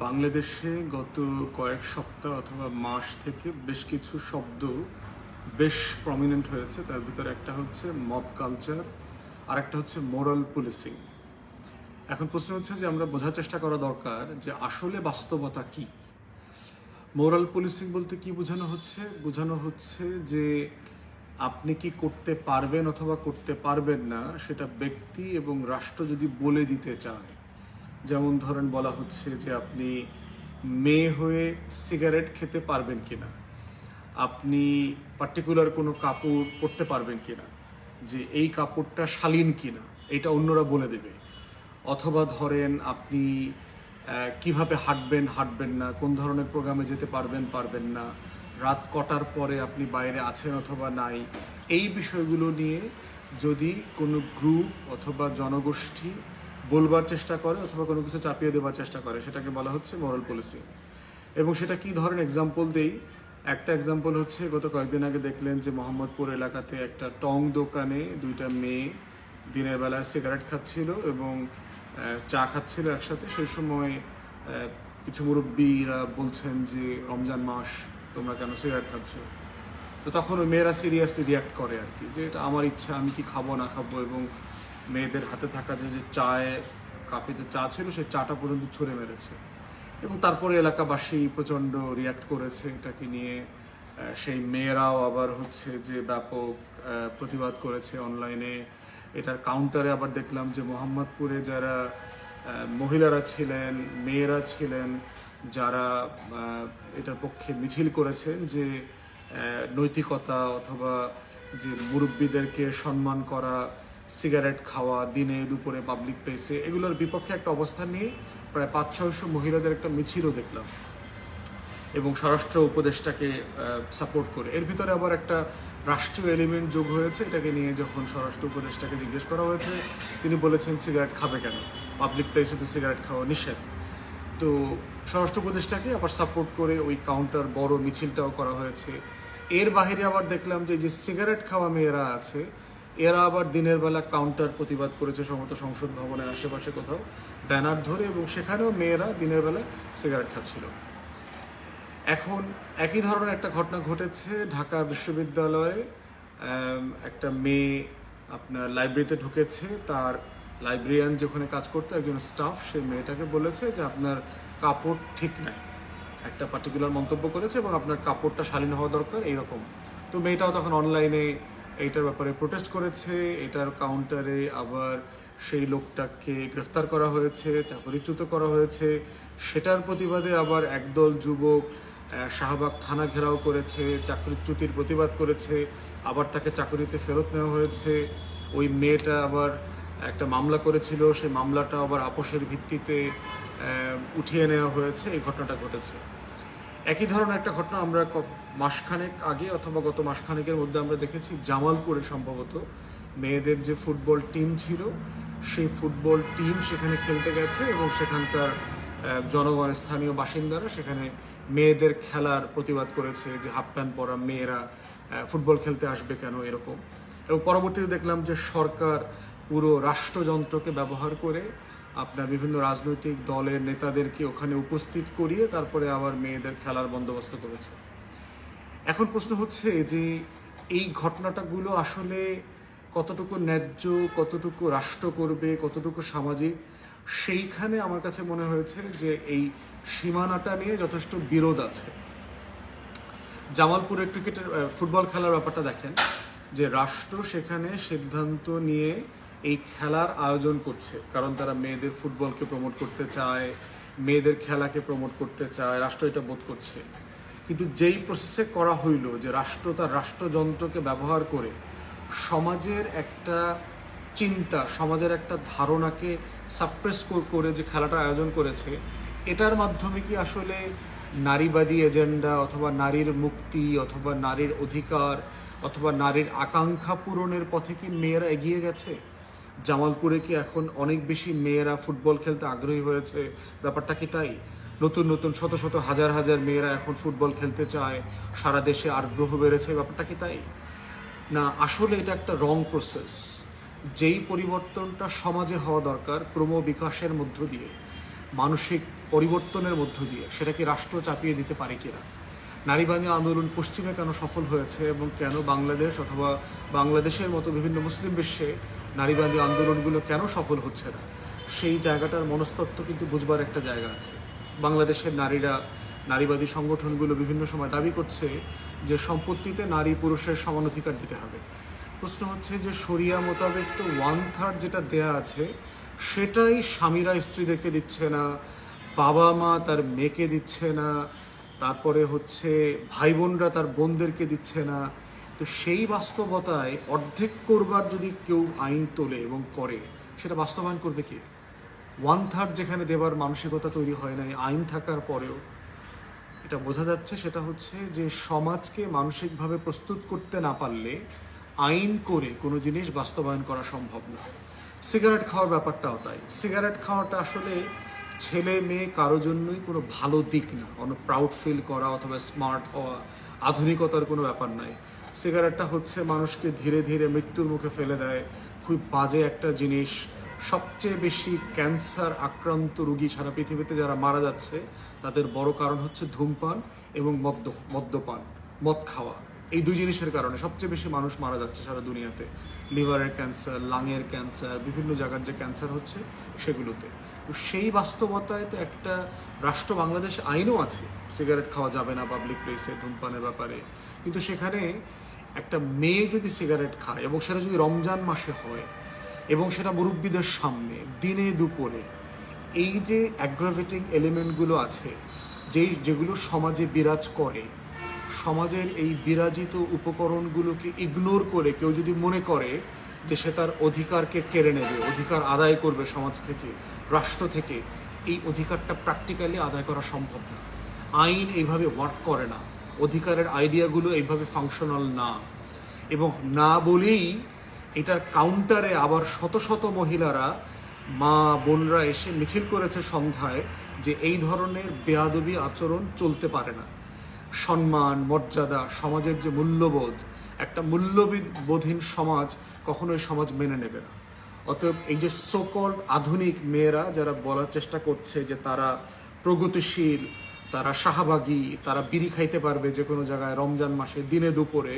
বাংলাদেশে গত কয়েক সপ্তাহ অথবা মাস থেকে বেশ কিছু শব্দ বেশ প্রমিনেন্ট হয়েছে। তার ভিতরে একটা হচ্ছে মব কালচার আর একটা হচ্ছে মোরাল পুলিশিং এখন প্রশ্ন হচ্ছে যে আমরা বোঝার চেষ্টা করা দরকার যে আসলে বাস্তবতা কি। মোরাল পুলিশিং বলতে কি বোঝানো হচ্ছে? বোঝানো হচ্ছে যে আপনি কি করতে পারবেন অথবা করতে পারবেন না, সেটা ব্যক্তি এবং রাষ্ট্র যদি বলে দিতে চায় যেমন ধরেন বলা হচ্ছে যে আপনি মেয়ে হয়ে সিগারেট খেতে পারবেন কি না আপনি পার্টিকুলার কোনো কাপড় পরতে পারবেন কিনা? যে এই কাপড়টা শালীন কিনা? এটা অন্যরা বলে দেবে। অথবা ধরেন আপনি কীভাবে হাঁটবেন হাঁটবেন না, কোন ধরনের প্রোগ্রামে যেতে পারবেন পারবেন না, রাত কটার পরে আপনি বাইরে আছেন অথবা নাই, এই বিষয়গুলো নিয়ে যদি কোনো গ্রুপ অথবা জনগোষ্ঠী বলবার চেষ্টা করে অথবা কোনো কিছু চাপিয়ে দেওয়ার চেষ্টা করে, সেটাকে বলা হচ্ছে মোরাল পলিসি এবং সেটা কি ধরনের এক্সাম্পল দেই? একটা এক্সাম্পল হচ্ছে গত কয়েকদিন আগে দেখলেন যে মোহাম্মদপুর এলাকাতে একটা টং দোকানে দুইটা মেয়ে দিনের বেলায় সিগারেট খাচ্ছিল এবং চা খাচ্ছিল একসাথে। সেই সময় কিছু মুরব্বীরা বলছেন যে, রমজান মাস, তোমরা কেন সিগারেট খাচ্ছ? তো তখন মেয়েরা সিরিয়াসলি রিয়াক্ট করে আর কি, যে, এটা আমার ইচ্ছা, আমি কি খাব, না খাব? এবং মেয়েদের হাতে থাকা যে চায় কাপিতে চা ছিল, সেই চাটা পর্যন্ত ছুঁড়ে মেরেছে। এবং তারপরে এলাকাবাসী প্রচণ্ড রিয়াক্ট করেছে এটাকে নিয়ে। সেই মেয়েরাও আবার হচ্ছে যে ব্যাপক প্রতিবাদ করেছে অনলাইনে এটার কাউন্টারে আবার দেখলাম যে মোহাম্মদপুরে যারা মহিলারা ছিলেন, মেয়েরা ছিলেন, যারা এটার পক্ষে মিছিল করেছেন যে নৈতিকতা অথবা যে মুরব্বীদেরকে সম্মান করা সিগারেট খাওয়া, দিনে দুপুরে পাবলিক প্লেসে এগুলোর বিপক্ষে একটা অবস্থান নিয়ে প্রায় পাঁচ, ছয়শো মহিলাদের একটা মিছিলও দেখলাম। এবং স্বরাষ্ট্র উপদেষ্টাকে সাপোর্ট করে। এর ভিতরে আবার একটা রাষ্ট্রীয় এলিমেন্ট যোগ হয়েছে। এটাকে নিয়ে যখন স্বরাষ্ট্র উপদেষ্টাকে জিজ্ঞেস করা হয়েছে, তিনি বলেছেন, সিগারেট খাবে কেন? পাবলিক প্লেসে তো সিগারেট খাওয়া নিষেধ। তো স্বরাষ্ট্র উপদেষ্টাকে আবার সাপোর্ট করে ওই কাউন্টার বড় মিছিলটাও করা হয়েছে। এর বাইরে আবার দেখলাম যে যে সিগারেট খাওয়া মেয়েরা আছে এরা আবার দিনের বেলা কাউন্টার প্রতিবাদ করেছে সমস্ত সংসদ ভবনের আশেপাশে কোথাও, ব্যানার ধরে এবং সেখানেও মেয়েরা দিনের বেলা সিগারেট খাচ্ছিল। এখন একই ধরনের একটা ঘটনা ঘটেছে ঢাকা বিশ্ববিদ্যালয়ে। একটা মেয়ে আপনার লাইব্রেরিতে ঢুকেছে, তার লাইব্রেরিয়ান যেখানে কাজ করতো, একজন স্টাফ সেই মেয়েটাকে বলেছে যে আপনার কাপড় ঠিক নাই। একটা পার্টিকুলার মন্তব্য করেছে এবং আপনার কাপড়টা শালীন হওয়া দরকার, এইরকম। তো মেয়েটাও তখন অনলাইনে এইটার ব্যাপারে প্রোটেস্ট করেছে, এটার কাউন্টারে আবার সেই লোকটাকে গ্রেফতার করা হয়েছে, চাকরিচ্যুত করা হয়েছে। সেটার প্রতিবাদে আবার একদল যুবক শাহবাগ থানা ঘেরাও করেছে, চাকরিচ্যুতির প্রতিবাদ করেছে, আবার তাকে চাকরিতে ফেরত নেওয়া হয়েছে। ওই মেয়েটা আবার একটা মামলা করেছিল, সেই মামলাটা আবার আপোষের ভিত্তিতে উঠিয়ে নেওয়া হয়েছে, এই ঘটনাটা ঘটেছে। একই ধরনের একটা ঘটনা আমরা মাসখানেক আগে অথবা গত মাসখানেকের মধ্যে আমরা দেখেছি। জামালপুরে সম্ভবত মেয়েদের যে ফুটবল টিম ছিল, সেই ফুটবল টিম সেখানে খেলতে গেছে এবং সেখানকার জনগণ, স্থানীয় বাসিন্দারা সেখানে মেয়েদের খেলার প্রতিবাদ করেছে যে হাফ প্যান্ট পরা মেয়েরা ফুটবল খেলতে আসবে কেন এরকম। এবং পরবর্তীতে দেখলাম যে সরকার পুরো রাষ্ট্রযন্ত্রকে ব্যবহার করে আপনার বিভিন্ন রাজনৈতিক দলের নেতাদেরকে ওখানে উপস্থিত করিয়ে তারপরে আবার মেয়েদের খেলার বন্দোবস্ত করেছে। এখন প্রশ্ন হচ্ছে যে এই ঘটনাটাগুলো আসলে কতটুকু ন্যায্য, কতটুকু রাষ্ট্র করবে, কতটুকু সামাজিক? সেইখানে আমার কাছে মনে হয়েছে যে এই সীমানাটা নিয়ে যথেষ্ট বিরোধ আছে। জামালপুরের ক্রিকেটের ফুটবল খেলার ব্যাপারটা দেখেন যে রাষ্ট্র সেখানে সিদ্ধান্ত নিয়ে এই খেলার আয়োজন করছে। কারণ তারা মেয়েদের ফুটবলকে প্রমোট করতে চায়, মেয়েদের খেলাকে প্রমোট করতে চায়, রাষ্ট্র এটা বোধ করছে। কিন্তু যেই প্রসেসে করা হইল যে রাষ্ট্র তার রাষ্ট্রযন্ত্রকে ব্যবহার করে সমাজের একটা চিন্তা, সমাজের একটা ধারণাকে সাপ্রেস করে যে খেলাটা আয়োজন করেছে, এটার মাধ্যমে কি আসলে নারীবাদী এজেন্ডা অথবা নারীর মুক্তি অথবা নারীর অধিকার অথবা নারীর আকাঙ্ক্ষা পূরণের পথে কি মেয়েরা এগিয়ে গেছে? জামালপুরে কি এখন অনেক বেশি মেয়েরা ফুটবল খেলতে আগ্রহী হয়েছে? ব্যাপারটা কি তাই? নতুন নতুন, শত শত, হাজার হাজার মেয়েরা এখন ফুটবল খেলতে চায়। সারা দেশে আগ্রহ বেড়েছে, ব্যাপারটা কি তাই? না, আসলে এটা একটা রং প্রসেস যেই পরিবর্তনটা সমাজে হওয়া দরকার ক্রমবিকাশের মধ্য দিয়ে, মানসিক পরিবর্তনের মধ্য দিয়ে, সেটা কি রাষ্ট্র চাপিয়ে দিতে পারে কিনা? নারীবাদী আন্দোলন পশ্চিমে কেন সফল হয়েছে এবং কেন বাংলাদেশ অথবা বাংলাদেশের মতো বিভিন্ন মুসলিম বিশ্বে নারীবাদী আন্দোলনগুলো কেন সফল হচ্ছে না? সেই জায়গাটার মনস্তত্ত্ব কিন্তু বুঝবার একটা জায়গা আছে। বাংলাদেশের নারীরা, নারীবাদী সংগঠনগুলো বিভিন্ন সময় দাবি করছে যে সম্পত্তিতে নারী পুরুষের সমান অধিকার দিতে হবে। প্রশ্ন হচ্ছে যে শরিয়া মোতাবেক তো ওয়ান থার্ড যেটা দেয়া আছে, সেটাই স্বামীরা স্ত্রীদেরকে দিচ্ছে না, বাবা মা তার মেয়েকে দিচ্ছে না, তারপরে হচ্ছে ভাই বোনরা তার বোনদেরকে দিচ্ছে না। তো সেই বাস্তবতায় অর্ধেক করবার যদি কেউ আইন তোলে এবং করে, সেটা বাস্তবায়ন করবে কি? ওয়ান থার্ড যেখানে দেবার মানসিকতা তৈরি হয় নাই, আইন থাকার পরেও, এটা বোঝা যাচ্ছে সেটা হচ্ছে যে সমাজকে মানসিকভাবে প্রস্তুত করতে না পারলে আইন করে কোনো জিনিস বাস্তবায়ন করা সম্ভব না। সিগারেট খাওয়ার ব্যাপারটাও তাই। সিগারেট খাওয়াটা আসলে ছেলে মেয়ে কারও জন্যই কোনো ভালো দিক না, কোনো প্রাউড ফিল করা অথবা স্মার্ট হওয়া, আধুনিকতার কোনো ব্যাপার নাই। সিগারেটটা হচ্ছে মানুষকে ধীরে ধীরে মৃত্যুর মুখে ফেলে দেয়। খুব বাজে একটা জিনিস। সবচেয়ে বেশি ক্যান্সার আক্রান্ত রুগী সারা পৃথিবীতে যারা মারা যাচ্ছে, তাদের বড় কারণ হচ্ছে ধূমপান এবং মদ্য, মদ্যপান, মদ খাওয়া। এই দুই জিনিসের কারণে সবচেয়ে বেশি মানুষ মারা যাচ্ছে সারা দুনিয়াতে। লিভারের ক্যান্সার, লাংয়ের ক্যান্সার, বিভিন্ন জায়গার যে ক্যান্সার হচ্ছে সেগুলোতে। তো সেই বাস্তবতায় তো একটা রাষ্ট্র বাংলাদেশ আইনও আছে। সিগারেট খাওয়া যাবে না পাবলিক প্লেসে ধূমপানের ব্যাপারে। কিন্তু সেখানে একটা মেয়ে যদি সিগারেট খায় এবং সেটা যদি রমজান মাসে হয় এবং সেটা মুরব্বীদের সামনে দিনে দুপুরে, এই যে অ্যাগ্রাভেটিং এলিমেন্টগুলো আছে, যেই যেগুলো সমাজে বিরাজ করে, সমাজের এই বিরাজিত উপকরণগুলোকে ইগনোর করে কেউ যদি মনে করে যে সে তার অধিকারকে কেড়ে নেবে, অধিকার আদায় করবে সমাজ থেকে, রাষ্ট্র থেকে, এই অধিকারটা প্র্যাকটিক্যালি আদায় করা সম্ভব না। আইন এইভাবে ওয়ার্ক করে না। অধিকারের আইডিয়াগুলো এইভাবে ফাংশনাল না। এবং না বলেই এটার কাউন্টারে আবার শত শত মহিলারা, মা বোনরা এসে মিছিল করেছে সন্ধ্যায় যে এই ধরনের বেয়াদবি আচরণ চলতে পারে না। সম্মান, মর্যাদা, সমাজের যে মূল্যবোধ, একটা মূল্যবিদ বোধহীন সমাজ কখনোই সমাজ মেনে নেবে না। অতএব এই যে সকল আধুনিক মেয়েরা যারা বলার চেষ্টা করছে যে তারা প্রগতিশীল তারা শাহবাগী, তারা বিড়ি খাইতে পারবে যে কোনো জায়গায় রমজান মাসে, দিনে দুপুরে।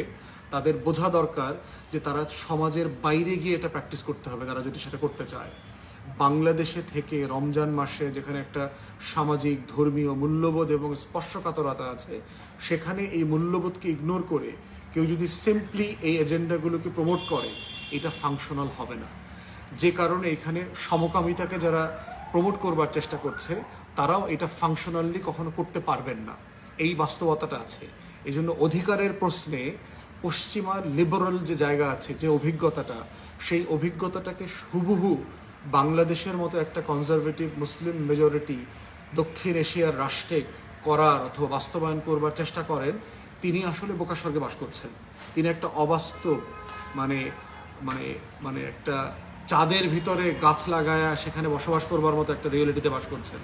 তাদের বোঝা দরকার যে তারা সমাজের বাইরে গিয়ে এটা প্র্যাকটিস করতে হবে তারা যদি সেটা করতে চায়। বাংলাদেশে থেকে রমজান মাসে যেখানে একটা সামাজিক, ধর্মীয় মূল্যবোধ এবং স্পর্শকাতরতা আছে, সেখানে এই মূল্যবোধকে ইগনোর করে কেউ যদি সিম্পলি এই এজেন্ডাগুলোকে প্রমোট করে, এটা ফাংশনাল হবে না। যে কারণে এখানে সমকামিতাকে যারা প্রমোট করবার চেষ্টা করছে তারাও এটা ফাংশনালি কখনো করতে পারবেন না। এই বাস্তবতাটা আছে। এই জন্য অধিকারের প্রশ্নে পশ্চিমা লিবারাল যে জায়গা আছে, যে অভিজ্ঞতাটা, সেই অভিজ্ঞতাটাকে হুবহু বাংলাদেশের মতো একটা কনজারভেটিভ মুসলিম মেজরিটি দক্ষিণ এশিয়ার রাষ্ট্রে করার অথবা বাস্তবায়ন করবার চেষ্টা করেন, তিনি আসলে বোকা স্বর্গে বাস করছেন। তিনি একটা অবাস্তব মানে মানে মানে একটা চাঁদের ভিতরে গাছ লাগায়া সেখানে বসবাস করবার মতো একটা রিয়েলিটিতে বাস করছেন।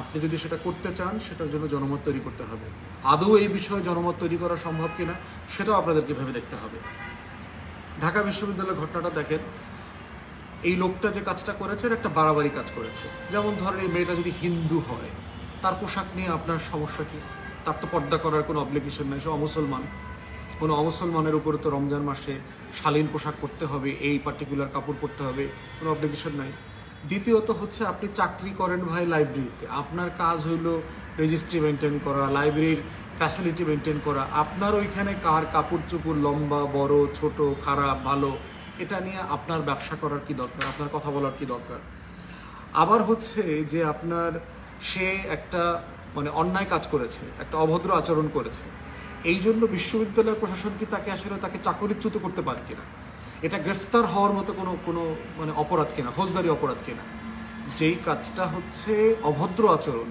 আপনি যদি সেটা করতে চান, সেটার জন্য জনমত তৈরি করতে হবে। আদৌ এই বিষয়ে জনমত তৈরি করা সম্ভব কিনা, সেটাও আপনাদেরকে ভেবে দেখতে হবে। ঢাকা বিশ্ববিদ্যালয়ের ঘটনাটা দেখেন, এই লোকটা যে কাজটা করেছে একটা বাড়াবাড়ি কাজ করেছে। যেমন ধরেন, এই মেয়েটা যদি হিন্দু হয়, তার পোশাক নিয়ে আপনার সমস্যা কি? তার তো পর্দা করার কোনো অব্লিগেশন নেই, সে অমুসলমান। কোনো অমুসলমানের উপরে তো রমজান মাসে শালীন পোশাক পরতে হবে, এই পার্টিকুলার কাপড় পরতে হবে, কোনো অব্লিগেশন নাই। দ্বিতীয়ত হচ্ছে আপনি চাকরি করেন ভাই লাইব্রেরিতে আপনার কাজ হইল রেজিস্ট্রি মেনটেন করা লাইব্রেরির ফ্যাসিলিটি মেনটেন করা। আপনার ওইখানে কার কাপড় চোপড় লম্বা, বড়, ছোট, খারাপ, ভালো, এটা নিয়ে আপনার ব্যবসা করার কি দরকার? আপনার কথা বলার কি দরকার? আবার হচ্ছে যে আপনার সে একটা মানে অন্যায় কাজ করেছে, একটা অভদ্র আচরণ করেছে। এই জন্য বিশ্ববিদ্যালয় প্রশাসন কি তাকে আসলে তাকে চাকরিচ্যুত করতে পারে কিনা? এটা গ্রেফতার হওয়ার মতো কোনো কোনো মানে অপরাধ কিনা, ফৌজদারি অপরাধ কিনা। যেই কাজটা হচ্ছে অভদ্র আচরণ।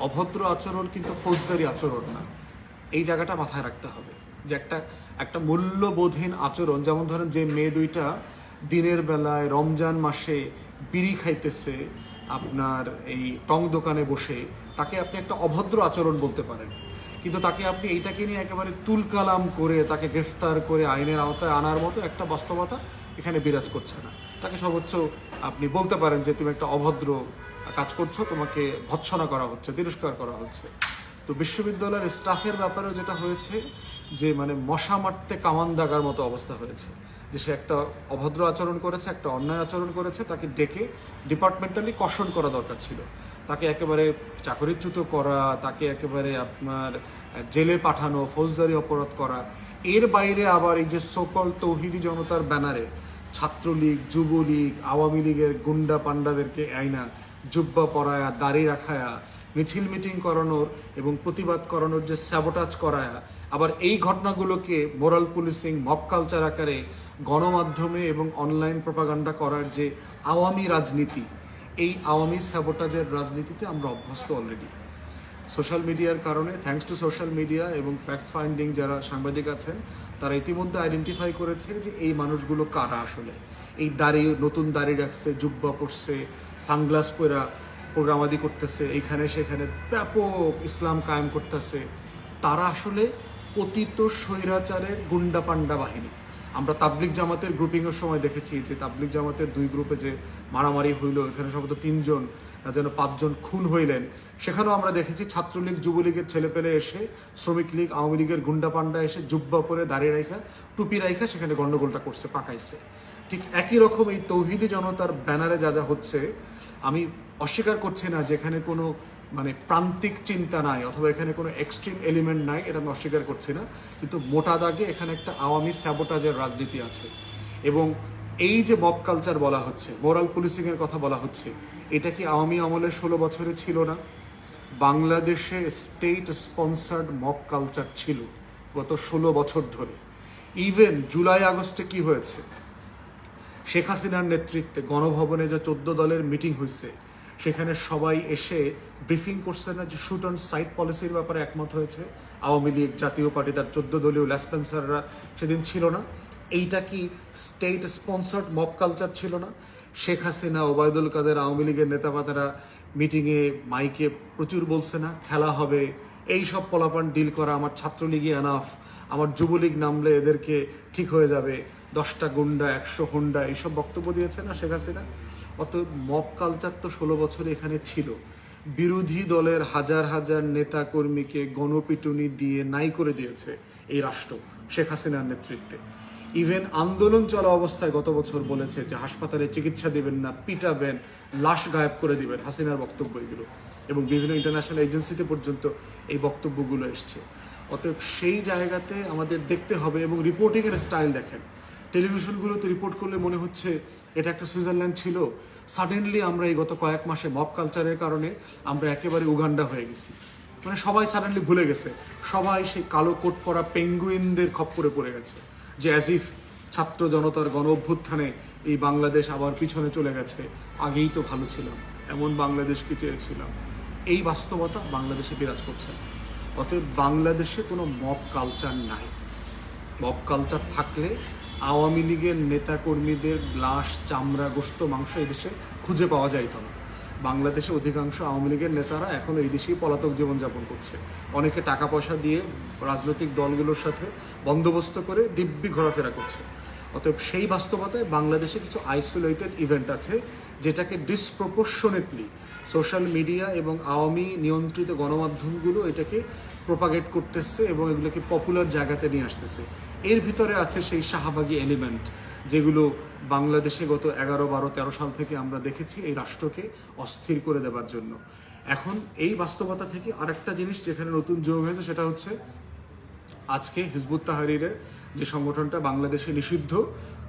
অভদ্র আচরণ কিন্তু ফৌজদারি আচরণ না। এই জায়গাটা মাথায় রাখতে হবে যে একটা একটা মূল্যবোধহীন আচরণ, যেমন ধরেন যে মেয়ে দুইটা দিনের বেলায় রমজান মাসে বিড়ি খাইতেছে আপনার এই টং দোকানে বসে, তাকে আপনি একটা অভদ্র আচরণ বলতে পারেন। কিন্তু তাকে আপনি এইটাকে নিয়ে একেবারে তুলকালাম করে, তাকে গ্রেফতার করে আইনের আওতায় আনার মতো একটা বাস্তবতা এখানে বিরাজ করছে না। তাকে সর্বোচ্চ আপনি বলতে পারেন যে তুমি একটা অভদ্র কাজ করছ, তোমাকে ভৎসনা করা হচ্ছে, তিরস্কার করা হচ্ছে। তো বিশ্ববিদ্যালয়ের স্টাফের ব্যাপারেও যেটা হয়েছে, যে মানে মশা মারতে কামান দাগার মতো অবস্থা হয়েছে। যে সে একটা অভদ্র আচরণ করেছে, একটা অন্যায় আচরণ করেছে, তাকে ডেকে ডিপার্টমেন্টালি কষণ করা দরকার ছিল। তাকে একেবারে চাকরিচ্যুত করা, তাকে একেবারে আপনার জেলে পাঠানো, ফৌজদারি অপরাধ করা। এর বাইরে আবার এই যে সকল তৌহিদি জনতার ব্যানারে ছাত্রলীগ, যুবলীগ, আওয়ামী লীগের গুন্ডা পান্ডাদেরকে আইনা, জুব্বা পরায়া, দাড়ি রাখায়া, মিছিল মিটিং করানোর এবং প্রতিবাদ করানোর যে স্যাবোটাজ করায়া, আবার এই ঘটনাগুলোকে মোরাল পুলিশিং, মব কালচার আকারে গণমাধ্যমে এবং অনলাইন প্রপাগান্ডা করার যে আওয়ামী রাজনীতি এই আওয়ামী স্যাবোটাজের রাজনীতিতে আমরা অভ্যস্ত অলরেডি সোশ্যাল মিডিয়ার কারণে থ্যাঙ্কস টু সোশ্যাল মিডিয়া এবং ফ্যাক্ট ফাইন্ডিং যারা সাংবাদিক আছেন, তারা ইতিমধ্যে আইডেন্টিফাই করেছে যে এই মানুষগুলো কারা আসলে। এই দাড়ি, নতুন দাড়ি রাখছে, জুব্বা পড়ছে সানগ্লাস পরা প্রোগ্রামাদি করতেছে, এখানে সেখানে ব্যাপক ইসলাম কায়েম করতেছে। তারা আসলে পতিত স্বৈরাচারের গুন্ডা পান্ডা বাহিনী। আমরা তাবলিক জামাতের গ্রুপিংয়ের সময় দেখেছি যে তাবলিক জামাতের দুই গ্রুপে যে মারামারি হইল, এখানে সম্ভবত তিনজন যেন পাঁচজন খুন হইলেন। সেখানেও আমরা দেখেছি ছাত্রলীগ, যুবলীগের ছেলেপেলে এসে, শ্রমিক লীগ, আওয়ামী লীগের গুন্ডা পান্ডা এসে জুব্বা পরে দাঁড়িয়ে রাখা টুপি রাইখা সেখানে গণ্ডগোলটা করছে, পাকাইছে। ঠিক একই রকম এই তৌহিদি জনতার ব্যানারে যা যা হচ্ছে, আমি অস্বীকার করছি না যে এখানে কোনো মানে প্রান্তিক চিন্তা নাই, অথবা এখানে কোনো এক্সট্রিম এলিমেন্ট নাই, এটা আমি অস্বীকার করছি না। কিন্তু মোটা দাগে এখানে একটা আওয়ামী স্যাবোটাজের রাজনীতি আছে। এবং এই যে মব কালচার বলা হচ্ছে মোরাল পুলিশিংয়ের কথা বলা হচ্ছে, এটা কি আওয়ামী আমলের ষোলো বছরে ছিল না? বাংলাদেশে স্টেট স্পন্সার্ড মব কালচার ছিল গত ষোলো বছর ধরে। ইভেন জুলাই আগস্টে কি হয়েছে? শেখ হাসিনার নেতৃত্বে গণভবনে যে চোদ্দ দলের মিটিং হয়েছে সেখানে সবাই এসে ব্রিফিং করছে না যে শুট অন সাইট পলিসির ব্যাপারে একমত হয়েছে। আওয়ামী লীগ, জাতীয় পার্টি, তার চোদ্দ দলীয় লেসপেন্সাররা সেদিন ছিল না। এইটা কি স্টেট স্পন্সার্ড মব কালচার ছিল না? শেখ হাসিনা, ওবায়দুল কাদের, আওয়ামী লীগের নেতাপাতারা মিটিংয়ে মাইকে প্রচুর বলছে না, খেলা হবে, এই সব পলাপান ডিল করা, আমার ছাত্রলীগই এনাফ আমার যুবলীগ নামলে এদেরকে ঠিক হয়ে যাবে, দশটা গুন্ডা, একশো হুন্ডা, এইসব বক্তব্য দিয়েছে না শেখ হাসিনা? অত মব কালচার তো ষোলো বছর এখানে ছিল। বিরোধী দলের হাজার হাজার নেতা কর্মীকে গণপিটুনি দিয়ে নাই করে দিয়েছে এই রাষ্ট্র, শেখ হাসিনার নেতৃত্বে। ইভেন আন্দোলন চলা অবস্থায় গত বছর বলেছে যে হাসপাতালে চিকিৎসা দেবেন না, পিটাবেন, লাশ গায়েব করে দিবেন, হাসিনার বক্তব্য এগুলো এবং বিভিন্ন ইন্টারন্যাশনাল এজেন্সিতে পর্যন্ত এই বক্তব্যগুলো এসছে। অতএব সেই জায়গাতে আমাদের দেখতে হবে এবং রিপোর্টিংয়ের স্টাইল দেখেন। টেলিভিশনগুলোতে রিপোর্ট করলে মনে হচ্ছে এটা একটা সুইজারল্যান্ড ছিল। সাডেনলি আমরা এই গত কয়েক মাসে মব কালচারের কারণে আমরা একেবারে উগান্ডা হয়ে গেছি। মানে সবাই সাডেনলি ভুলে গেছে। সবাই সেই কালো কোট পরা পেঙ্গুইনদের খপ্পরে পড়ে গেছে। যে অ্যাজিফ ছাত্র জনতার গণ অভ্যুত্থানে এই বাংলাদেশ আবার পিছনে চলে গেছে। আগেই তো ভালো ছিলাম, এমন বাংলাদেশকে চেয়েছিলাম। এই বাস্তবতা বাংলাদেশে বিরাজ করছে অতএব বাংলাদেশে কোনো মব কালচার নাই। মব কালচার থাকলে আওয়ামী লীগের নেতা কর্মীদের লাশ চামড়া, গোস্ত, মাংস এদেশে খুঁজে পাওয়া যাইত না। বাংলাদেশে অধিকাংশ আওয়ামী লীগের নেতারা এখন এই দেশেই পলাতক জীবনযাপন করছে। অনেকে টাকা পয়সা দিয়ে রাজনৈতিক দলগুলোর সাথে বন্দোবস্ত করে দিব্যি ঘোরাফেরা করছে। অতএব সেই বাস্তবতায় বাংলাদেশে কিছু আইসোলেটেড ইভেন্ট আছে, যেটাকে ডিসপ্রপোর্শনেটলি সোশ্যাল মিডিয়া এবং আওয়ামী নিয়ন্ত্রিত গণমাধ্যমগুলো এটাকে প্রপাগেট করতেছে এবং এগুলোকে পপুলার জায়গাতে নিয়ে আসতেছে। এর ভিতরে আছে সেই শাহবাগী এলিমেন্ট যেগুলো বাংলাদেশে গত এগারো, বারো, তেরো সাল থেকে আমরা দেখেছি এই রাষ্ট্রকে অস্থির করে দেবার জন্য। এখন এই বাস্তবতা থেকে আরেকটা জিনিস যেখানে নতুন যোগ হয়েছে সেটা হচ্ছে আজকে হিজবুত তাহারিরের যে সংগঠনটা বাংলাদেশে নিষিদ্ধ,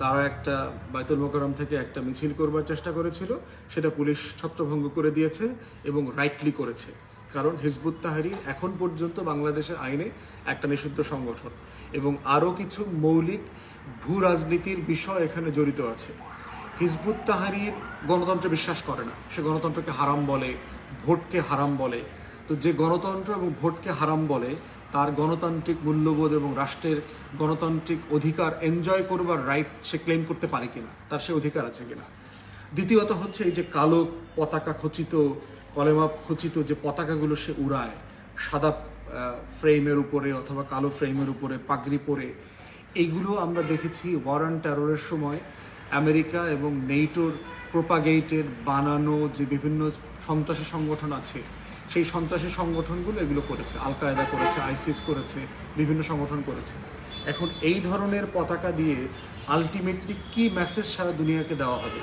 তারা একটা বাইতুল মোকারম থেকে একটা মিছিল করবার চেষ্টা করেছিল, সেটা পুলিশ ছত্রভঙ্গ করে দিয়েছে এবং রাইটলি করেছে। কারণ হিজবুত তাহারির এখন পর্যন্ত বাংলাদেশের আইনে একটা নিষিদ্ধ সংগঠন এবং আরও কিছু মৌলিক ভূ রাজনীতির বিষয় এখানে জড়িত আছে। হিজবুত তাহারির গণতন্ত্রে বিশ্বাস করে না। সে গণতন্ত্রকে হারাম বলে, ভোটকে হারাম বলে। তো যে গণতন্ত্র এবং ভোটকে হারাম বলে, তার গণতান্ত্রিক মূল্যবোধ এবং রাষ্ট্রের গণতান্ত্রিক অধিকার এনজয় করবার রাইট সে ক্লেম করতে পারে কিনা, তার সে অধিকার আছে কিনা। দ্বিতীয়ত হচ্ছে এই যে কালো পতাকা খচিত কলেমা খচিত যে পতাকাগুলো সে উড়ায়, সাদা ফ্রেমের উপরে অথবা কালো ফ্রেমের উপরে, পাগড়ি পরে, এইগুলো আমরা দেখেছি ওয়ার অন টেররের সময় আমেরিকা এবং নেইটোর প্রোপাগেটের বানানো যে বিভিন্ন সন্ত্রাসী সংগঠন আছে, সেই সন্ত্রাসী সংগঠনগুলো এগুলো করেছে আল কায়দা করেছে আইসিস করেছে, বিভিন্ন সংগঠন করেছে। এখন এই ধরনের পতাকা দিয়ে আলটিমেটলি কি মেসেজ সারা দুনিয়াকে দেওয়া হবে?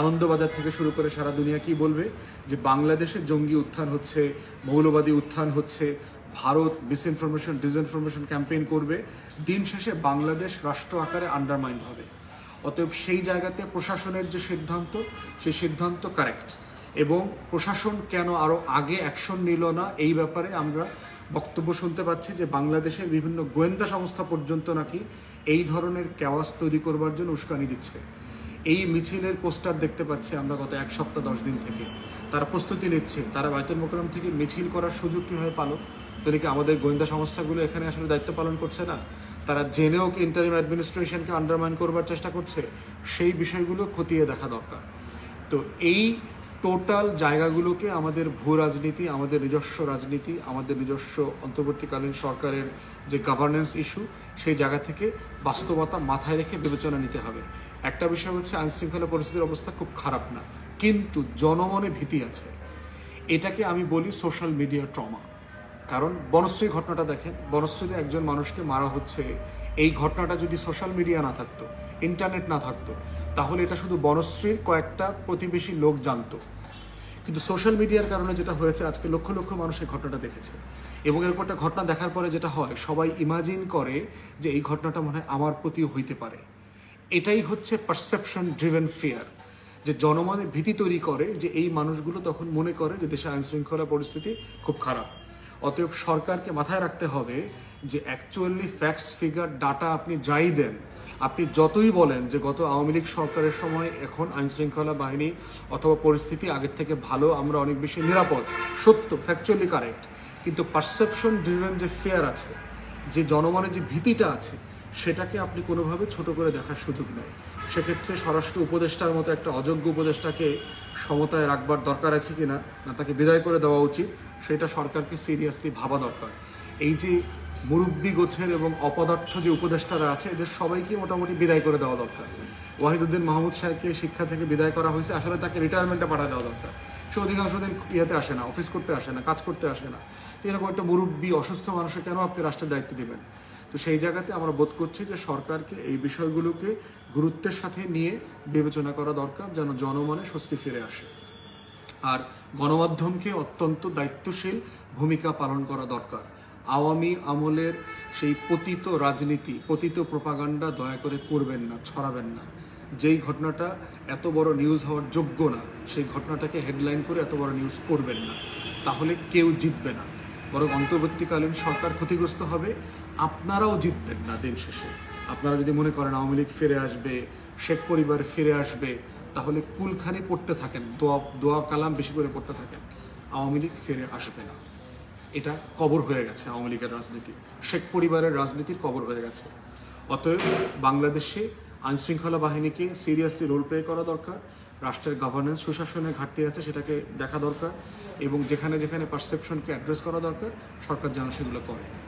আনন্দবাজার থেকে শুরু করে সারা দুনিয়া কি বলবে? যে বাংলাদেশে জঙ্গি উত্থান হচ্ছে, মৌলবাদী উত্থান হচ্ছে, ভারত ডিসইনফরমেশন ডিসইনফরমেশন ক্যাম্পেইন করবে। দিন শেষে বাংলাদেশ রাষ্ট্র আকারে আন্ডারমাইন্ড হবে। অতএব সেই জায়গাতে প্রশাসনের যে সিদ্ধান্ত, সেই সিদ্ধান্ত কারেক্ট এবং প্রশাসন কেন আরও আগে অ্যাকশন নিল না, এই ব্যাপারে আমরা বক্তব্য শুনতে পাচ্ছি যে বাংলাদেশের বিভিন্ন গোয়েন্দা সংস্থা পর্যন্ত নাকি এই ধরনের ক্যাওয়াস তৈরি করবার জন্য উস্কানি দিচ্ছে। এই মিছিলের পোস্টার দেখতে পাচ্ছি আমরা গত এক সপ্তাহ, দশ দিন থেকে। তারা প্রস্তুতি নিচ্ছে। তারা বাইতুল মোকরম থেকে মিছিল করার সুযোগ কীভাবে পালো? তাহলে কি আমাদের গোয়েন্দা সংস্থাগুলো এখানে আসলে দায়িত্ব পালন করছে না? তারা জেনেও ইন্টারিম অ্যাডমিনিস্ট্রেশনকে আন্ডারমাইন করবার চেষ্টা করছে? সেই বিষয়গুলো খতিয়ে দেখা দরকার। তো এই টোটাল জায়গাগুলোকে আমাদের ভূ রাজনীতি, আমাদের নিজস্ব রাজনীতি, আমাদের নিজস্ব অন্তর্বর্তীকালীন সরকারের যে গভর্নেন্স ইস্যু সেই জায়গা থেকে বাস্তবতা মাথায় রেখে বিবেচনা নিতে হবে। একটা বিষয় হচ্ছে আইন শৃঙ্খলা পরিস্থিতির অবস্থা খুব খারাপ না, কিন্তু জনমনে ভীতি আছে। এটাকে আমি বলি সোশ্যাল মিডিয়া ট্রমা। কারণ বনশ্রী ঘটনাটা দেখেন, বনশ্রীতে একজন মানুষকে মারা হচ্ছে, এই ঘটনাটা যদি সোশ্যাল মিডিয়া না থাকতো, ইন্টারনেট না থাকতো, তাহলে এটা শুধু বনশ্রীর কয়েকটা প্রতিবেশী লোক জানতো। কিন্তু সোশ্যাল মিডিয়ার কারণে যেটা হয়েছে, আজকে লক্ষ লক্ষ মানুষ এই ঘটনাটা দেখেছে। এবং এরপর একটা ঘটনা দেখার পরে যেটা হয়, সবাই ইমাজিন করে যে এই ঘটনাটা মনে হয় আমার প্রতিও হইতে পারে। এটাই হচ্ছে পারসেপশন ড্রিভেন ফিয়ার যে জনমনে ভীতি তৈরি করে, যে এই মানুষগুলো তখন মনে করে যে দেশে আইন শৃঙ্খলা পরিস্থিতি খুব খারাপ। অতএব সরকারকে মাথায় রাখতে হবে যে অ্যাকচুয়ালি ফ্যাক্টস ফিগার ডাটা আপনি যাই দেন, আপনি যতই বলেন যে গত আওয়ামী লীগ সরকারের সময় এখন আইন শৃঙ্খলা বাহিনী অথবা পরিস্থিতি আগের থেকে ভালো, আমরা অনেক বেশি নিরাপদ, সত্য ফ্যাকচুয়ালি কারেক্ট কিন্তু পারসেপশন ড্রিভেন যে ফেয়ার আছে, যে জনমনে যে ভীতিটা আছে সেটাকে আপনি কোনোভাবে ছোট করে দেখার সুযোগ নেই। সেক্ষেত্রে স্বরাষ্ট্র উপদেষ্টার মতো একটা অযোগ্য উপদেষ্টাকে সমতায় রাখবার দরকার আছে কিনা, না তাকে বিদায় করে দেওয়া উচিত, সেটা সরকারকে সিরিয়াসলি ভাবা দরকার। এই যে মুরব্বী গোছের এবং অপদার্থ যে উপদেষ্টারা আছে, এদের সবাইকে মোটামুটি বিদায় করে দেওয়া দরকার। ওয়াহিদুদ্দিন মাহমুদ সাহেবকে শিক্ষা থেকে বিদায় করা হয়েছে, আসলে তাকে রিটায়ারমেন্টে পাঠা দেওয়া দরকার। সে অধিকাংশ দিন ইয়েতে আসে না অফিস করতে আসে না, কাজ করতে আসে না। এরকম একটা মুরব্বী, অসুস্থ মানুষকে কেন আপনি রাষ্ট্রের দায়িত্ব দিবেন? তো সেই জায়গাতে আমরা বোধ করছি যে সরকারকে এই বিষয়গুলোকে গুরুত্বের সাথে নিয়ে বিবেচনা করা দরকার যেন জনমনে স্বস্তি ফিরে আসে। আর গণমাধ্যমকে অত্যন্ত দায়িত্বশীল ভূমিকা পালন করা দরকার। আওয়ামী আমলের সেই পতিত রাজনীতি, পতিত প্রপাগান্ডা দয়া করে করবেন না, ছড়াবেন না। যেই ঘটনাটা এত বড় নিউজ হওয়ার যোগ্য না, সেই ঘটনাটাকে হেডলাইন করে এত বড় নিউজ করবেন না। তাহলে কেউ জিতবে না। বরং অন্তর্বর্তীকালীন সরকার ক্ষতিগ্রস্ত হবে আপনারাও জিতবেন না দিন শেষে। আপনারা যদি মনে করেন আওয়ামী লীগ ফিরে আসবে, শেখ পরিবার ফিরে আসবে, তাহলে কুলখানি পড়তে থাকেন, দোয়া দোয়া কালাম বেশি করে পড়তে থাকেন। আওয়ামী লীগ ফিরে আসবে না। এটা কবর হয়ে গেছে আওয়ামী লীগের রাজনীতি। শেখ পরিবারের রাজনীতির কবর হয়ে গেছে। অতএব বাংলাদেশে আইনশৃঙ্খলা বাহিনীকে সিরিয়াসলি রোল প্লে করা দরকার। রাষ্ট্রের গভর্নেন্স সুশাসনের ঘাটতি আছে, সেটাকে দেখা দরকার। এবং যেখানে যেখানে পারসেপশনকে অ্যাড্রেস করা দরকার, সরকার যেন সেগুলো করে।